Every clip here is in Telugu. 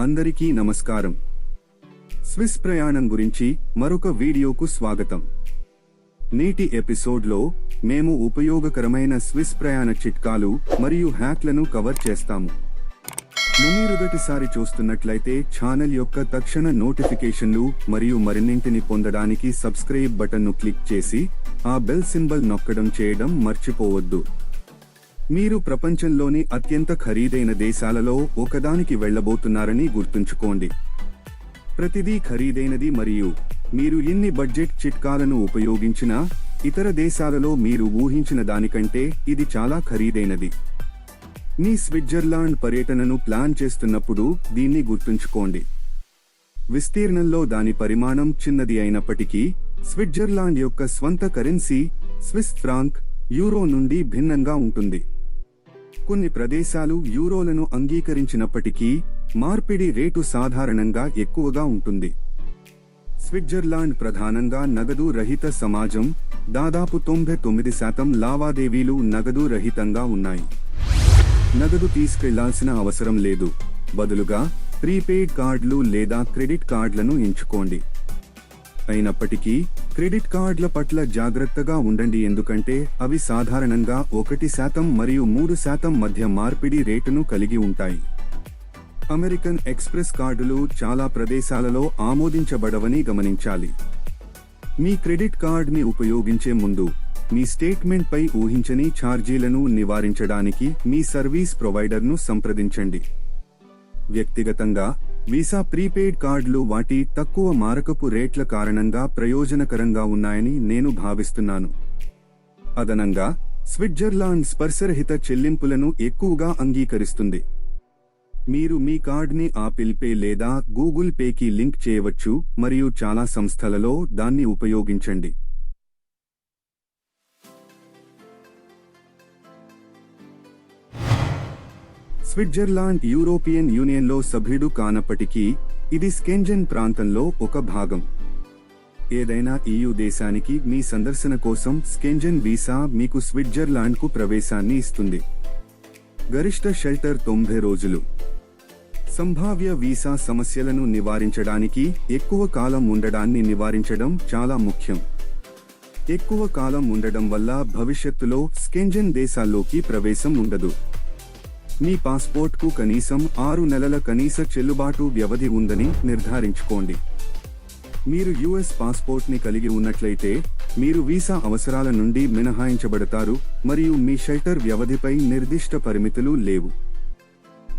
అందరికీ నమస్కారం. స్విస్ ప్రయాణం గురించి మరొక వీడియోకు స్వాగతం. నేటి ఎపిసోడ్లో మేము ఉపయోగకరమైన స్విస్ ప్రయాణ చిట్కాలు మరియు హ్యాక్లను కవర్ చేస్తాము. మునీరుదటిసారి చూస్తున్నట్లయితే ఛానల్ యొక్క తక్షణ నోటిఫికేషన్లు మరియు మరిన్నింటిని పొందడానికి సబ్స్క్రైబ్ బటన్ను క్లిక్ చేసి ఆ బెల్ సింబల్ నొక్కడం చేయడం మర్చిపోవద్దు. మీరు ప్రపంచంలోని అత్యంత ఖరీదైన దేశాలలో ఒకదానికి వెళ్ళబోతున్నారని గుర్తుంచుకోండి. ప్రతిదీ ఖరీదైనది మరియు మీరు ఎన్ని బడ్జెట్ చిట్కాలను ఉపయోగించినా ఇతర దేశాలలో మీరు ఊహించిన దానికంటే ఇది చాలా ఖరీదైనది. మీ స్విట్జర్లాండ్ పర్యటనను ప్లాన్ చేస్తున్నప్పుడు దీన్ని గుర్తుంచుకోండి. విస్తీర్ణంలో దాని పరిమాణం చిన్నది అయినప్పటికీ స్విట్జర్లాండ్ యొక్క స్వంత కరెన్సీ స్విస్ ఫ్రాంక్ యూరో నుండి భిన్నంగా ఉంటుంది. కొన్ని ప్రదేశాలు యూరోలను అంగీకరించినప్పటికీ మార్పిడి రేటు సాధారణంగా ఎక్కువగా ఉంటుంది. స్విట్జర్లాండ్ ప్రధానంగా నగదు రహిత సమాజం దాదాపు తొంభై తొమ్మిది శాతం లావాదేవీలు నగదు రహితంగా ఉన్నాయి. నగదు తీసుకెళ్ళాల్సిన అవసరం లేదు. బదులుగా ప్రీపెయిడ్ కార్డులు లేదా క్రెడిట్ కార్డులను ఎంచుకోండి. అయినప్పటికీ క్రెడిట్ కార్డుల పట్ల జాగ్రత్తగా ఉండండి ఎందుకంటే అవి సాధారణంగా ఒకటి శాతం మరియు మూడు శాతం మధ్య మార్పిడి రేటును కలిగి ఉంటాయి. అమెరికన్ ఎక్స్ప్రెస్ కార్డులు చాలా ప్రదేశాలలో ఆమోదించబడవని గమనించాలి. మీ క్రెడిట్ కార్డ్ని ఉపయోగించే ముందు మీ స్టేట్మెంట్పై ఊహించని ఛార్జీలను నివారించడానికి మీ సర్వీస్ ప్రొవైడర్ను సంప్రదించండి. వ్యక్తిగతంగా వీసా ప్రీపెయిడ్ కార్డులు వాటి తక్కువ మారకపు రేట్ల కారణంగా ప్రయోజనకరంగా ఉన్నాయని నేను భావిస్తున్నాను. అదనంగా స్విట్జర్లాండ్ స్పర్శరహిత చెల్లింపులను ఎక్కువగా అంగీకరిస్తుంది. మీరు మీ కార్డ్ని ఆపిల్ పే లేదా గూగుల్ పేకి లింక్ చేయవచ్చు మరియు చాలా సంస్థలలో దాన్ని ఉపయోగించండి. స్విట్జర్లాండ్ యూరోపియన్ యూనియన్లో సభ్యుడు కానప్పటికీ ఇది స్కెంజన్ ప్రాంతంలో ఒక భాగం. ఏదైనా ఈయు దేశానికి మీ సందర్శన కోసం స్కెంజన్ వీసా మీకు స్విట్జర్లాండ్కు ప్రవేశాన్ని ఇస్తుంది. గరిష్ట షెల్టర్ తొంభై రోజులు. సంభావ్య వీసా సమస్యలను నివారించడానికి ఎక్కువ కాలం ఉండడాన్ని నివారించడం చాలా ముఖ్యం. ఎక్కువ కాలం ఉండడం వల్ల భవిష్యత్తులో స్కెంజన్ దేశాల్లోకి ప్రవేశం ఉండదు. మీ పాస్పోర్ట్కు కనీసం ఆరు నెలల కనీస చెల్లుబాటు వ్యవధి ఉందని నిర్ధారించుకోండి. మీరు యుఎస్ పాస్పోర్ట్ని కలిగి ఉన్నట్లయితే మీరు వీసా అవసరాల నుండి మినహాయించబడతారు మరియు మీ షెల్టర్ వ్యవధిపై నిర్దిష్ట పరిమితులు లేవు.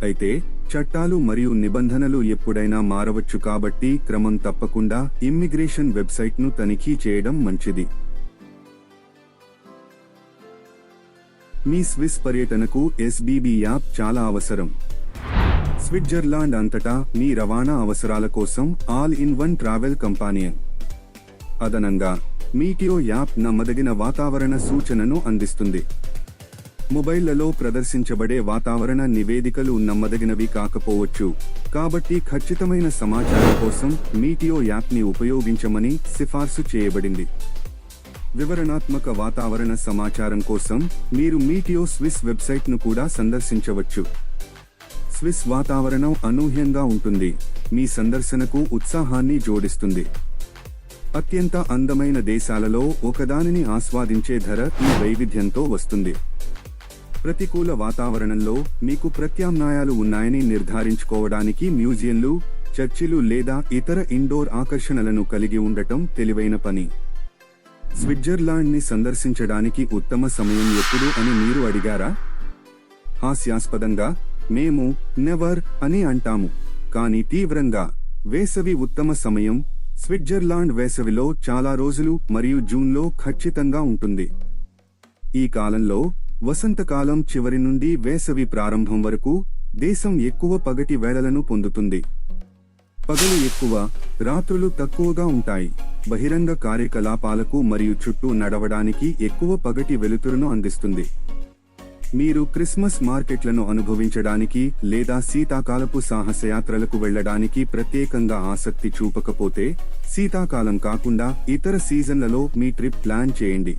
అయితే చట్టాలు మరియు నిబంధనలు ఎప్పుడైనా మారవచ్చు కాబట్టి క్రమం తప్పకుండా ఇమ్మిగ్రేషన్ వెబ్సైట్ను తనిఖీ చేయడం మంచిది. మీ స్విస్ పర్యటనకు ఎస్బీబీ యాప్ చాలా అవసరం. స్విట్జర్లాండ్ అంతటా మీ రవాణా అవసరాల కోసం all in one travel companion. అదనంగా మీటియో యాప్ నమ్మదగిన వాతావరణ సూచనను అందిస్తుంది. మొబైళ్ళలో ప్రదర్శించబడే వాతావరణ నివేదికలు నమ్మదగినవి కాకపోవచ్చు. కాబట్టి ఖచ్చితమైన సమాచారం కోసం మీటియో యాప్ని ఉపయోగించమని సిఫార్సు చేయబడింది. వివరణాత్మక వాతావరణ సమాచారం కోసం మీరు మీటియో స్విస్ వెబ్సైట్ను కూడా సందర్శించవచ్చు. స్విస్ వాతావరణం అనూహ్యంగా ఉంటుంది. మీ సందర్శనకు ఉత్సాహాన్ని జోడిస్తుంది. అత్యంత అందమైన దేశాలలో ఒకదానిని ఆస్వాదించే ధర ఈ వైవిధ్యంతో వస్తుంది. ప్రతికూల వాతావరణంలో మీకు ప్రత్యామ్నాయాలు ఉన్నాయని నిర్ధారించుకోవడానికి మ్యూజియంలు చర్చిలు లేదా ఇతర ఇండోర్ ఆకర్షణలను కలిగి ఉండటం తెలివైన పని. స్విట్జర్లాండ్ని సందర్శించడానికి ఉత్తమ సమయం ఎప్పుడు అని మీరు అడిగారా? హాస్యాస్పదంగా మేము నెవర్ అని అంటాము కానీ తీవ్రంగా. వేసవి ఉత్తమ సమయం స్విట్జర్లాండ్ వేసవిలో చాలా రోజులు మరియు జూన్లో ఖచ్చితంగా ఉంటుంది. ఈ కాలంలో వసంతకాలం చివరి నుండి వేసవి ప్రారంభం వరకు దేశం ఎక్కువ పగటి వేళలను పొందుతుంది. పగలు ఎక్కువ రాత్రులు తక్కువగా ఉంటాయి. బహిరంగ కార్యకలాపాలకు మరియు చుట్టూ నడవడానికి ఎక్కువ పగటి వెలుతురును అందిస్తుంది. మీరు క్రిస్మస్ మార్కెట్లను అనుభవించడానికి లేదా శీతాకాలపు సాహసయాత్రలకు వెళ్ళడానికి ప్రత్యేకంగా ఆసక్తి చూపకపోతే శీతాకాలం కాకుండా ఇతర సీజన్లలో మీ ట్రిప్ ప్లాన్ చేయండి.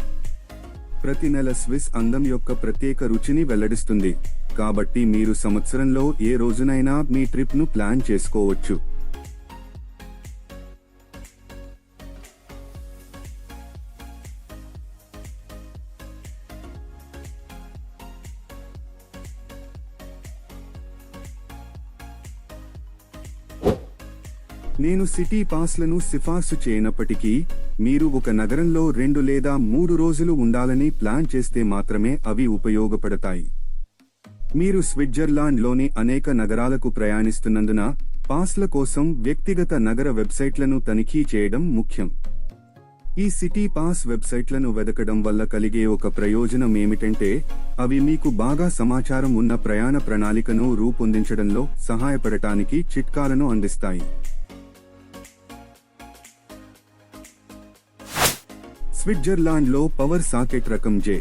ప్రతి నెల స్విస్ అందం యొక్క ప్రత్యేక రుచిని వెల్లడిస్తుంది. కాబట్టి మీరు సంవత్సరంలో ఏ రోజునైనా మీ ట్రిప్ను ప్లాన్ చేసుకోవచ్చు. నేను సిటీ పాస్లను సిఫార్సు చేయనప్పటికీ మీరు ఒక నగరంలో రెండు లేదా మూడు రోజులు ఉండాలని ప్లాన్ చేస్తే మాత్రమే అవి ఉపయోగపడతాయి. మీరు స్విట్జర్లాండ్లోని అనేక నగరాలకు ప్రయాణిస్తున్నందున పాస్ల కోసం వ్యక్తిగత నగర వెబ్సైట్లను తనిఖీ చేయడం ముఖ్యం. ఈ సిటీ పాస్ వెబ్సైట్లను వెదకడం వల్ల కలిగే ఒక ప్రయోజనం ఏమిటంటే అవి మీకు బాగా సమాచారం ఉన్న ప్రయాణ ప్రణాళికను రూపొందించడంలో సహాయపడటానికి చిట్కాలను అందిస్తాయి. స్విట్జర్లాండ్లో పవర్ సాకెట్ రకం జే.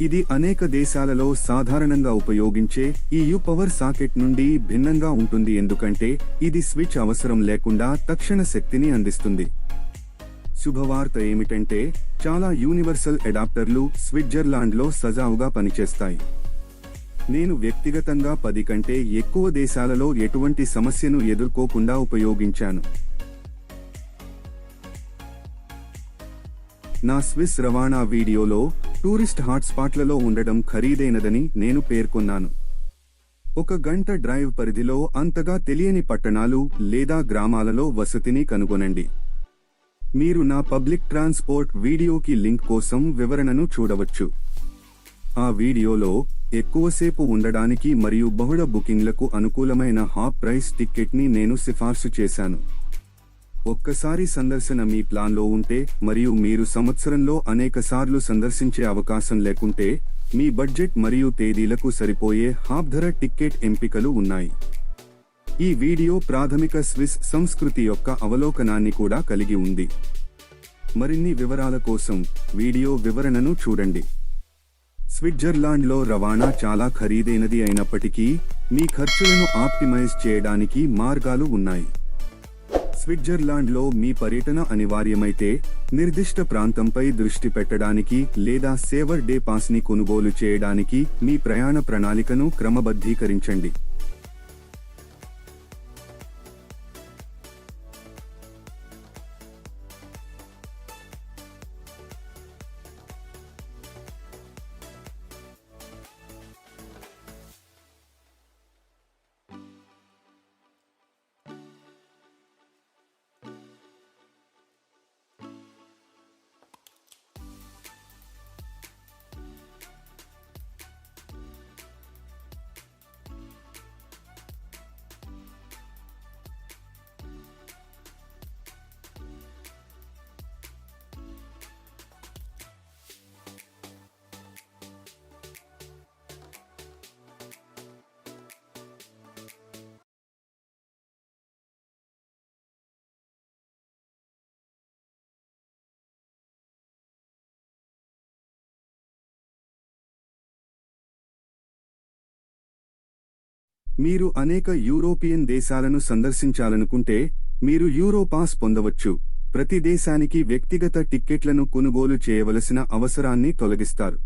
ఇది అనేక దేశాలలో సాధారణంగా ఉపయోగించే ఈ యు పవర్ సాకెట్ నుండి భిన్నంగా ఉంటుంది ఎందుకంటే ఇది స్విచ్ అవసరం లేకుండా తక్షణ శక్తిని అందిస్తుంది. శుభవార్త ఏమిటంటే చాలా యూనివర్సల్ అడాప్టర్లు స్విట్జర్లాండ్లో సజావుగా పనిచేస్తాయి. నేను వ్యక్తిగతంగా పది కంటే ఎక్కువ దేశాలలో ఎటువంటి సమస్యను ఎదుర్కోకుండా ఉపయోగించాను. నా స్విస్ రవాణా వీడియోలో టూరిస్ట్ హాట్స్పాట్లలో ఉండడం ఖరీదైనదని నేను పేర్కొన్నాను. ఒక గంట డ్రైవ్ పరిధిలో అంతగా తెలియని పట్టణాలు లేదా గ్రామాలలో వసతిని కనుగొనండి. మీరు నా పబ్లిక్ ట్రాన్స్పోర్ట్ వీడియోకి లింక్ కోసం వివరణను చూడవచ్చు. ఆ వీడియోలో ఎక్కువసేపు ఉండడానికి మరియు బహుళ బుకింగ్లకు అనుకూలమైన హాప్ ప్రైస్ టిక్కెట్ని నేను సిఫార్సు చేశాను. ఒక్కసారి సందర్శన మీ ప్లాన్లో ఉంటే మరియు మీరు సంవత్సరంలో అనేక సార్లు సందర్శించే అవకాశం లేకుంటే మీ బడ్జెట్ మరియు తేదీలకు సరిపోయే హాప్ ధర టిక్కెట్ ఎంపికలు ఉన్నాయి. ఈ వీడియో ప్రాథమిక స్విస్ సంస్కృతి యొక్క అవలోకనాన్ని కూడా కలిగి ఉంది. మరిన్ని వివరాల కోసం వీడియో వివరణను చూడండి. స్విట్జర్లాండ్లో రవాణా చాలా ఖరీదైనది అయినప్పటికీ మీ ఖర్చులను ఆప్టిమైజ్ చేయడానికి మార్గాలు ఉన్నాయి. స్విట్జర్లాండ్లో మీ పర్యటన అనివార్యమైతే నిర్దిష్ట ప్రాంతంపై దృష్టి పెట్టడానికి లేదా సేవర్ డే పాస్ని కొనుగోలు చేయడానికి మీ ప్రయాణ ప్రణాళికను క్రమబద్ధీకరించండి. మీరు అనేక యూరోపియన్ దేశాలను సందర్శించాలనుకుంటే మీరు యూరోపాస్ పొందవచ్చు. ప్రతి దేశానికి వ్యక్తిగత టిక్కెట్లను కొనుగోలు చేయవలసిన అవసరాన్ని తొలగిస్తారు.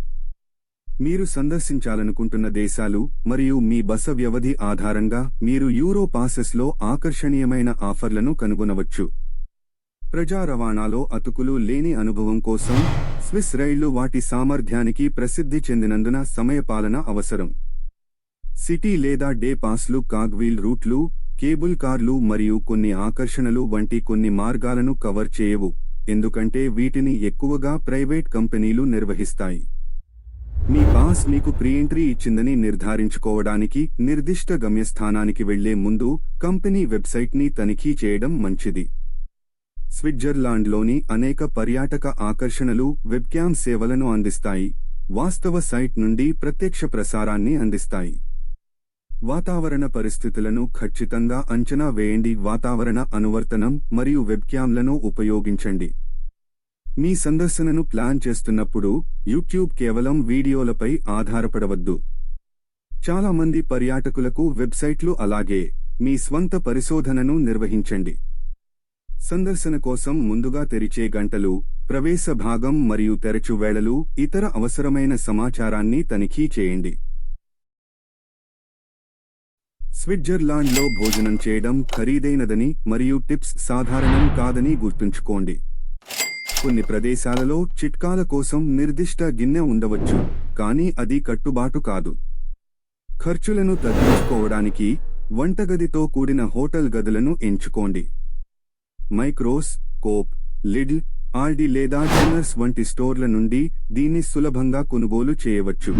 మీరు సందర్శించాలనుకుంటున్న దేశాలు మరియు మీ బస వ్యవధి ఆధారంగా మీరు యూరో పాసెస్లో ఆకర్షణీయమైన ఆఫర్లను కనుగొనవచ్చు. ప్రజా రవాణాలో అతుకులు లేని అనుభవం కోసం స్విస్ రైళ్ళు వాటి సామర్థ్యానికి ప్రసిద్ధి చెందినందున సమయపాలన అవసరం. సిటీ లేదా డే పాస్లు కాగ్వీల్ రూట్లు కేబుల్ కార్లు మరియు కొన్ని ఆకర్షణలు వంటి కొన్ని మార్గాలను కవర్ చేయవు ఎందుకంటే వీటిని ఎక్కువగా ప్రైవేట్ కంపెనీలు నిర్వహిస్తాయి. మీ పాస్ మీకు ప్రీఎంట్రీ ఇచ్చిందని నిర్ధారించుకోవడానికి నిర్దిష్ట గమ్యస్థానానికి వెళ్ళే ముందు కంపెనీ వెబ్సైట్ని తనిఖీ చేయడం మంచిది. స్విట్జర్లాండ్లోని అనేక పర్యాటక ఆకర్షణలు వెబ్క్యామ్ సేవలను అందిస్తాయి వాస్తవ సైట్ నుండి ప్రత్యక్ష ప్రసారాన్ని అందిస్తాయి. వాతావరణ పరిస్థితులను ఖచ్చితంగా అంచనా వేయండి. వాతావరణ అనువర్తనం మరియు వెబ్క్యామ్లను ఉపయోగించండి. మీ సందర్శనను ప్లాన్ చేస్తున్నప్పుడు యూట్యూబ్ కేవలం వీడియోలపై ఆధారపడవద్దు. చాలా మంది పర్యాటకులకు వెబ్సైట్లు అలాగే మీ స్వంత పరిశోధనను నిర్వహించండి. సందర్శన కోసం ముందుగా తెరిచే గంటలు ప్రవేశ భాగం మరియు తెరచు వేళలు ఇతర అవసరమైన సమాచారాన్ని తనిఖీ చేయండి. స్విట్జర్లాండ్లో భోజనం చేయడం ఖరీదైనదని మరియు టిప్స్ సాధారణం కాదని గుర్తుంచుకోండి. కొన్ని ప్రదేశాలలో చిట్కాల కోసం నిర్దిష్ట గిన్నె ఉండవచ్చు కానీ అది కట్టుబాటు కాదు. ఖర్చులను తగ్గించుకోవడానికి వంటగదితో కూడిన హోటల్ గదులను ఎంచుకోండి. మైక్రోస్ కోప్ లిడ్ ఆల్డి లేదా డిన్నర్స్ వంటి స్టోర్ల నుండి దీన్ని సులభంగా కొనుగోలు చేయవచ్చు.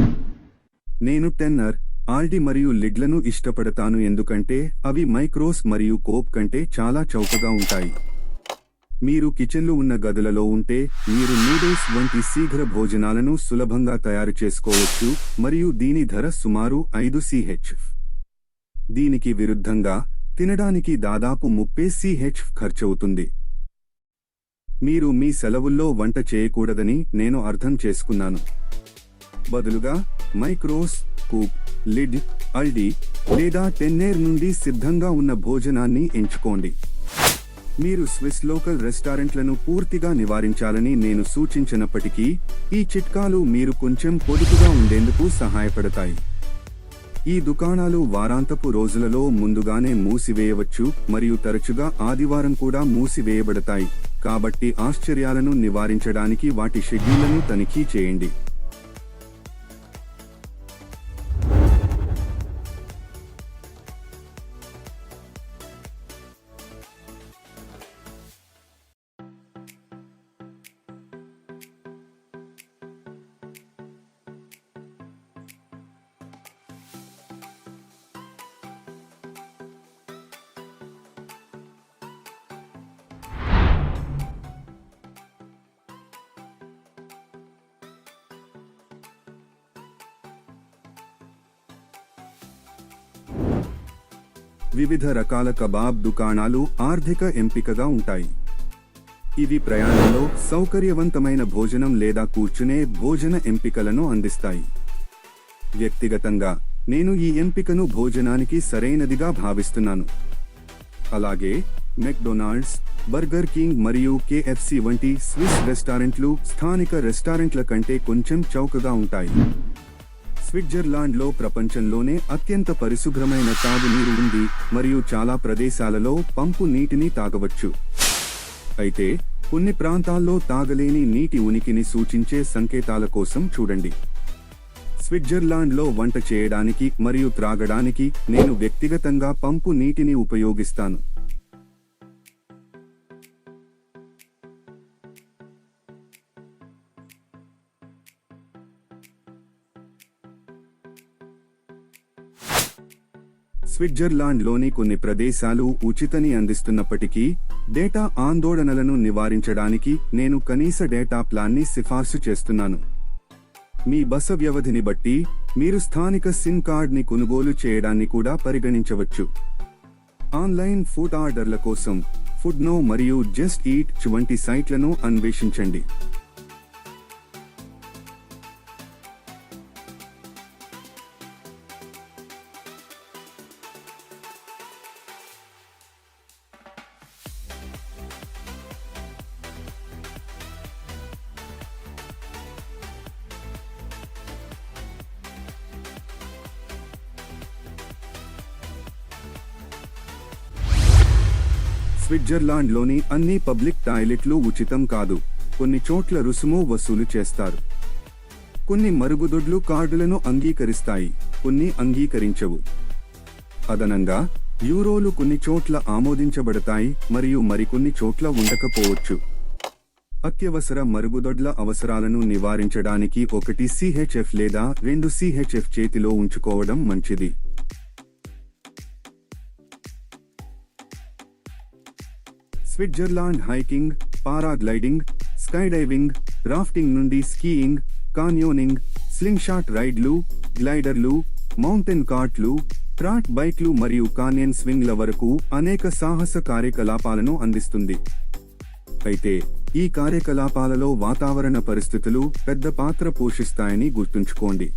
నేను టెన్నర్ ఆల్డి మరియు లిడ్లను ఇష్టపడతాను ఎందుకంటే అవి మైక్రోస్ మరియు కోప్ కంటే చాలా చౌకగా ఉంటాయి. మీరు కిచెన్లు ఉన్న గదులలో ఉంటే మీరు నూడిల్స్ వంటి శీఘ్ర భోజనాలను సులభంగా తయారు చేసుకోవచ్చు మరియు దీని ధర సుమారు ఐదు సిహెచ్ దీనికి విరుద్ధంగా తినడానికి దాదాపు ముప్పై సిహెచ్ ఖర్చవుతుంది. మీరు మీ సెలవుల్లో వంట చేయకూడదని నేను అర్థం చేసుకున్నాను. బదులుగా మైక్రోస్ కూప్ లిడ్ అల్డి లేదా టెన్నేర్ నుండి సిద్ధంగా ఉన్న భోజనాన్ని ఎంచుకోండి. మీరు స్విస్ లోకల్ రెస్టారెంట్లను పూర్తిగా నివారించాలని నేను సూచించినప్పటికీ ఈ చిట్కాలు మీరు కొంచెం పొదుపుగా ఉండేందుకు సహాయపడతాయి. ఈ దుకాణాలు వారాంతపు రోజులలో ముందుగానే మూసివేయవచ్చు మరియు తరచుగా ఆదివారం కూడా మూసివేయబడతాయి. కాబట్టి ఆశ్చర్యాలను నివారించడానికి వాటి షెడ్యూళ్ళను తనిఖీ చేయండి. వివిధ రకాల కబాబ్ దుకాణాలు ఆర్థిక ఎంపికగా ఉంటాయి. ఇవి ప్రయాణంలో సౌకర్యవంతమైన భోజనం లేదా కూర్చునే భోజన ఎంపికలను అందిస్తాయి. వ్యక్తిగతంగా నేను ఈ ఎంపికను భోజనానికి సరైనదిగా భావిస్తున్నాను. అలాగే మెక్డొనాల్డ్స్ బర్గర్ కింగ్ మరియు కేఎఫ్సి వంటి స్విస్ రెస్టారెంట్లు స్థానిక రెస్టారెంట్ల కంటే కొంచెం చౌకగా ఉంటాయి. స్విట్జర్లాండ్లో ప్రపంచంలోనే అత్యంత పరిశుభ్రమైన తాగునీరు ఉంది మరియు చాలా ప్రదేశాలలో పంపు నీటిని తాగవచ్చు. అయితే కొన్ని ప్రాంతాల్లో తాగలేని నీటి ఉనికిని సూచించే సంకేతాల కోసం చూడండి. స్విట్జర్లాండ్లో వంట చేయడానికి మరియు త్రాగడానికి నేను వ్యక్తిగతంగా పంపు నీటిని ఉపయోగిస్తాను. స్విట్జర్లాండ్లోని కొన్ని ప్రదేశాలు ఉచితని అందిస్తున్నప్పటికీ డేటా ఆందోళనలను నివారించడానికి నేను కనీస డేటా ప్లాన్ని సిఫార్సు చేస్తున్నాను. మీ బస వ్యవధిని బట్టి మీరు స్థానిక సిమ్ కార్డ్ని కొనుగోలు చేయడాన్ని కూడా పరిగణించవచ్చు. ఆన్లైన్ ఫుడ్ ఆర్డర్ల కోసం ఫుడ్నో మరియు జస్ట్ ఈట్ వంటి సైట్లను అన్వేషించండి. స్విట్జర్లాండ్లోని అన్ని పబ్లిక్ టాయిలెట్లు ఉచితం కాదు. కొన్ని చోట్ల రుసుము వసూలు చేస్తారు. కొన్ని మరుగుదొడ్లు కార్డులను అంగీకరిస్తాయి. కొన్ని అంగీకరించవు. అదనంగా యూరోలు కొన్ని చోట్ల ఆమోదించబడతాయి మరియు మరికొన్ని చోట్ల ఉండకపోవచ్చు. అత్యవసర మరుగుదొడ్ల అవసరాలను నివారించడానికి ఒకటి సిహెచ్ఎఫ్ లేదా రెండు సిహెచ్ఎఫ్ చేతిలో ఉంచుకోవడం మంచిది. Switzerland hiking paragliding skydiving rafting నుండి స్కీయింగ్ కాన్యోనింగ్ స్లింగ్ షాట్ రైడ్లు గ్లైడర్లు మౌంటైన్ కార్ట్లు ట్రాట్ బైక్లు మరియు కాన్యన్ స్వింగ్ల వరకు అనేక సాహస కార్యకలాపాలను అందిస్తుంది. అయితే ఈ కార్యకలాపాలలో వాతావరణ పరిస్థితులు పెద్ద పాత్ర పోషిస్తాయని గుర్తుంచుకోండి.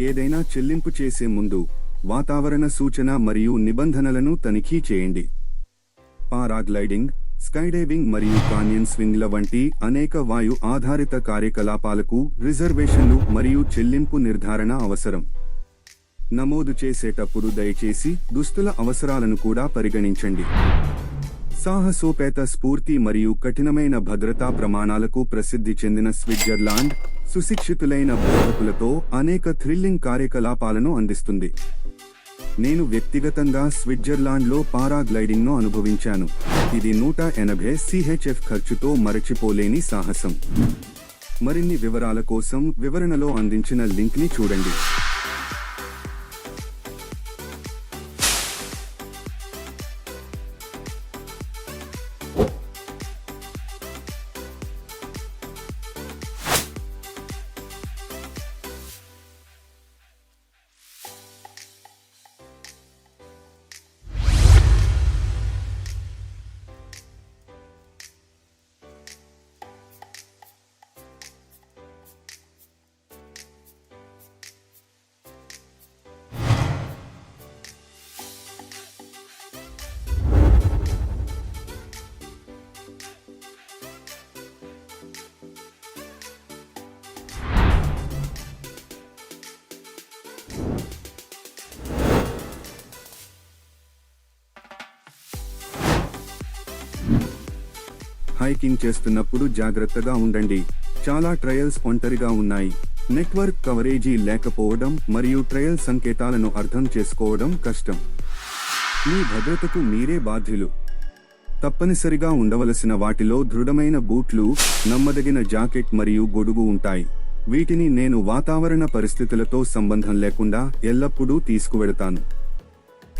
ఏదైనా చెల్లింపు చేసే ముందు వాతావరణ సూచన మరియు నిబంధనలను తనిఖీ చేయండి. పారాగ్లైడింగ్ స్కైడైవింగ్ మరియు కాన్యన్ స్వింగ్ల వంటి అనేక వాయు ఆధారిత కార్యకలాపాలకు రిజర్వేషన్లు మరియు చెల్లింపు నిర్ధారణ అవసరం. నమోదు చేసేటప్పుడు దయచేసి దుస్తుల అవసరాలను కూడా పరిగణించండి. సాహసోపేత స్ఫూర్తి మరియు కఠినమైన భద్రతా ప్రమాణాలకు ప్రసిద్ధి చెందిన స్విట్జర్లాండ్ సుశిక్షితులైన బోధకులతో అనేక థ్రిల్లింగ్ కార్యకలాపాలను అందిస్తుంది. నేను వ్యక్తిగతంగా స్విట్జర్లాండ్లో పారాగ్లైడింగ్ను అనుభవించాను. ఇది నూట ఎనభై సిహెచ్ఎఫ్ ఖర్చుతో మరచిపోలేని సాహసం. మరిన్ని వివరాల కోసం వివరణలో అందించిన లింక్ని చూడండి. హైకింగ్ చేస్తున్నప్పుడు జాగ్రత్తగా ఉండండి. చాలా ట్రయల్స్ ఒంటరిగా ఉన్నాయి. నెట్వర్క్ కవరేజీ లేకపోవడం మరియు ట్రయల్ సంకేతాలను అర్థం చేసుకోవడం కష్టం. మీ భద్రతకు మీరే బాధ్యులు. తప్పనిసరిగా ఉండవలసిన వాటిలో దృఢమైన బూట్లు నమ్మదగిన జాకెట్ మరియు గొడుగు ఉంటాయి. వీటిని నేను వాతావరణ పరిస్థితులతో సంబంధం లేకుండా ఎల్లప్పుడూ తీసుకువెడతాను.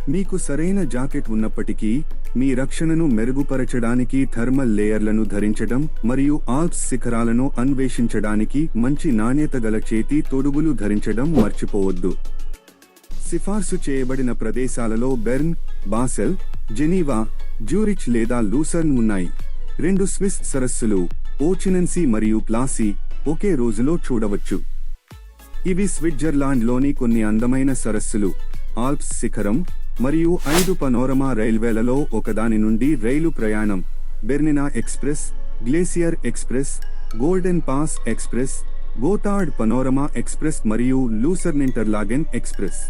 మీకు సరైన జాకెట్ ఉన్నప్పటికీ మీ రక్షణను మెరుగుపరచడానికి థర్మల్ లేయర్లను ధరించడం మరియు ఆల్ప్స్ శిఖరాలను అన్వేషించడానికి మంచి నాణ్యత గల చేతి తొడుగులు ధరించడం మర్చిపోవద్దు. సిఫార్సు చేయబడిన ప్రదేశాలలో బెర్న్ బాసెల్ జెనీవా జ్యూరిచ్ లేదా లూసర్న్ ఉన్నాయి. రెండు స్విస్ సరస్సులు ఓచినెన్సీ మరియు ప్లాసీ ఒకే రోజులో చూడవచ్చు. ఇవి స్విట్జర్లాండ్లోని కొన్ని అందమైన సరస్సులు. ఆల్ప్స్ శిఖరం మరియు ఐదు పనోరమా రైల్వేలలో ఒకదాని నుండి రైలు ప్రయాణం. Bernina Express Glacier Express Golden Pass Express Gotthard Panorama Express మరియు లూసర్నింటర్లాగెన్ ఎక్స్ప్రెస్.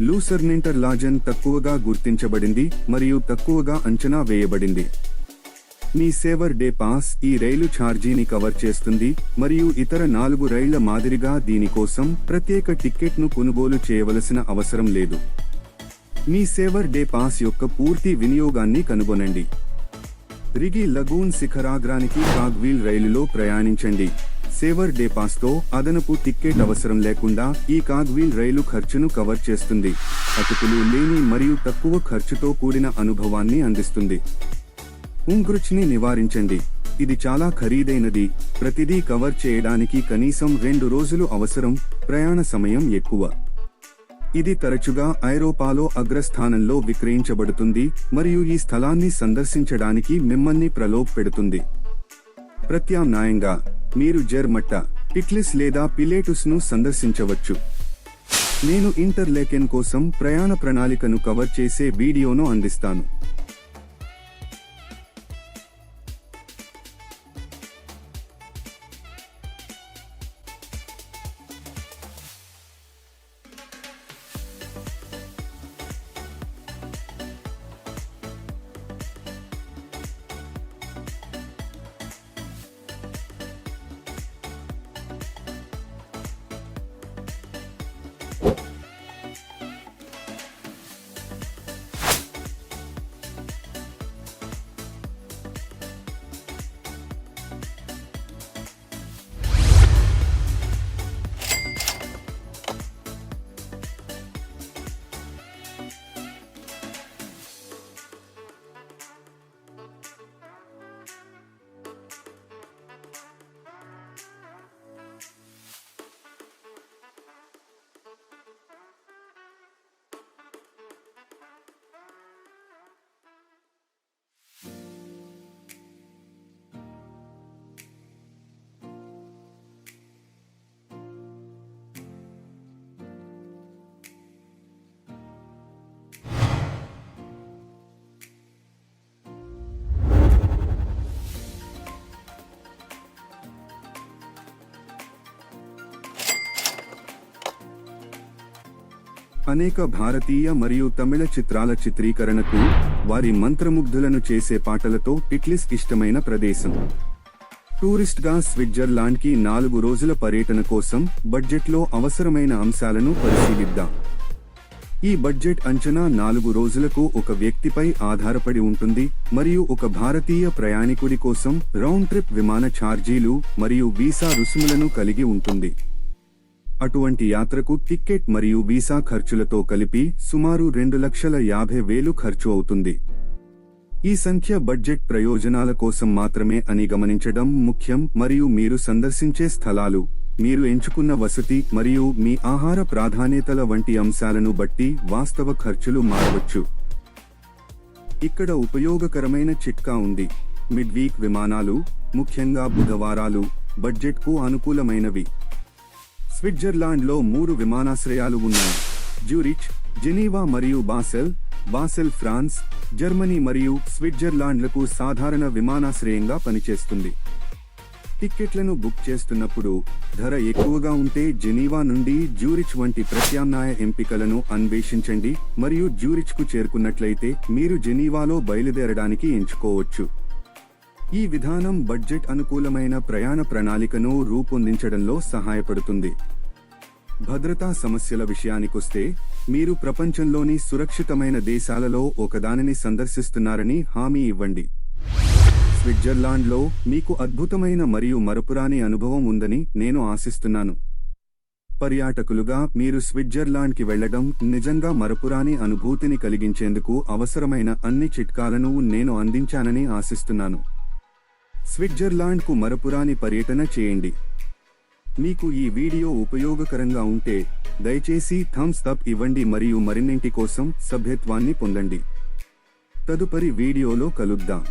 లూసర్నింటర్ లాజన్ తక్కువగా గుర్తించబడింది మరియు తక్కువగా అంచనా వేయబడింది. మీ సేవర్ డే పాస్ ఈ రైలు ఛార్జీని కవర్ చేస్తుంది మరియు ఇతర నాలుగు రైళ్ళ మాదిరిగా దీనికోసం ప్రత్యేక టిక్కెట్ను కొనుగోలు చేయవలసిన అవసరం లేదు. మీ సేవర్ డే పాస్ యొక్క పూర్తి వినియోగాన్ని కనుగొనండి. రిగి లగూన్ శిఖరాగ్రానికి కాగ్వీల్ రైలులో ప్రయాణించండి. సేవర్ డే పాస్తో అదనపు టిక్కెట్ అవసరం లేకుండా ఈ కాగ్వీల్ రైలు ఖర్చును కవర్ చేస్తుంది. అతుకులు లేని మరియు తక్కువ ఖర్చుతో కూడిన అనుభవాన్ని అందిస్తుంది. ఉంగ్రుచ్ని నివారించండి. ఇది చాలా ఖరీదైనది. ప్రతిదీ కవర్ చేయడానికి కనీసం రెండు రోజులు అవసరం ప్రయాణ సమయం ఎక్కువ. ఇది తరచుగా ఐరోపాలో అగ్రస్థానంలో విక్రయించబడుతుంది మరియు ఈ స్థలాన్ని సందర్శించడానికి మిమ్మల్ని ప్రలోభ పెడుతుంది ప్రత్యామ్నాయంగా మీరు జెర్మట్ట పిక్లిస్ లేదా పిలేటుస్ను సందర్శించవచ్చు. నేను ఇంటర్లేకెన్ కోసం ప్రయాణ ప్రణాళికను కవర్ చేసే వీడియోను అందిస్తాను. అనేక భారతీయ మరియు తమిళ చిత్రాల చిత్రీకరణకు వారి మంత్రముగ్ధులను చేసే పాటలతో టిట్లిస్ ఇష్టమైన ప్రదేశం. టూరిస్ట్గా స్విట్జర్లాండ్కి నాలుగు రోజుల పర్యటన కోసం బడ్జెట్లో అవసరమైన అంశాలను పరిశీలిద్దాం. ఈ బడ్జెట్ అంచనా నాలుగు రోజులకు ఒక వ్యక్తిపై ఆధారపడి ఉంటుంది మరియు ఒక భారతీయ ప్రయాణికుడి కోసం రౌండ్ ట్రిప్ విమాన ఛార్జీలు మరియు వీసా రుసుములను కలిగి ఉంటుంది. అటువంటి యాత్రకు టిక్కెట్ మరియు వీసా ఖర్చులతో కలిపి సుమారు రెండు లక్షల యాభై వేలు ఖర్చు అవుతుంది. ఈ సంఖ్య బడ్జెట్ ప్రయోజనాల కోసం మాత్రమే అని గమనించడం ముఖ్యం మరియు మీరు సందర్శించే స్థలాలు మీరు ఎంచుకున్న వసతి మరియు మీ ఆహార ప్రాధాన్యతల వంటి అంశాలను బట్టి వాస్తవ ఖర్చులు మారవచ్చు. ఇక్కడ ఉపయోగకరమైన చిట్కా ఉంది. మిడ్ వీక్ విమానాలు ముఖ్యంగా బుధవారాలు బడ్జెట్కు అనుకూలమైనవి. స్విట్జర్లాండ్లో మూడు విమానాశ్రయాలు ఉన్నాయి. జ్యూరిచ్ జెనీవా మరియు బాసెల్ బాసెల్ ఫ్రాన్స్ జర్మనీ మరియు స్విట్జర్లాండ్లకు సాధారణ విమానాశ్రయంగా పనిచేస్తుంది. టిక్కెట్లను బుక్ చేస్తున్నప్పుడు ధర ఎక్కువగా ఉంటే జెనీవా నుండి జ్యూరిచ్ వంటి ప్రత్యామ్నాయ ఎంపికలను అన్వేషించండి మరియు జ్యూరిచ్కు చేరుకున్నట్లయితే మీరు జెనీవాలో బయలుదేరడానికి ఎంచుకోవచ్చు. ఈ విధానం బడ్జెట్ అనుకూలమైన ప్రయాణ ప్రణాళికను రూపొందించడంలో సహాయపడుతుంది. భద్రతా సమస్యల విషయానికొస్తే మీరు ప్రపంచంలోని సురక్షితమైన దేశాలలో ఒకదానిని సందర్శిస్తున్నారని హామీ ఇవ్వండి. స్విట్జర్లాండ్లో మీకు అద్భుతమైన మరియు మరపురాని అనుభవం ఉందని నేను ఆశిస్తున్నాను. పర్యాటకులుగా మీరు స్విట్జర్లాండ్కి వెళ్ళడం నిజంగా మరపురాని అనుభూతిని కలిగించేందుకు అవసరమైన అన్ని చిట్కాలను నేను అందించానని ఆశిస్తున్నాను. స్విట్జర్లాండ్కు మరపురాని పర్యటన చేయండి. మీకు ఈ వీడియో ఉపయోగకరంగా ఉంటే దయచేసి థమ్స్ అప్ ఇవ్వండి మరియు మరిన్నింటి కోసం సభ్యత్వాన్ని పొందండి. తదుపరి వీడియోలో కలుద్దాం.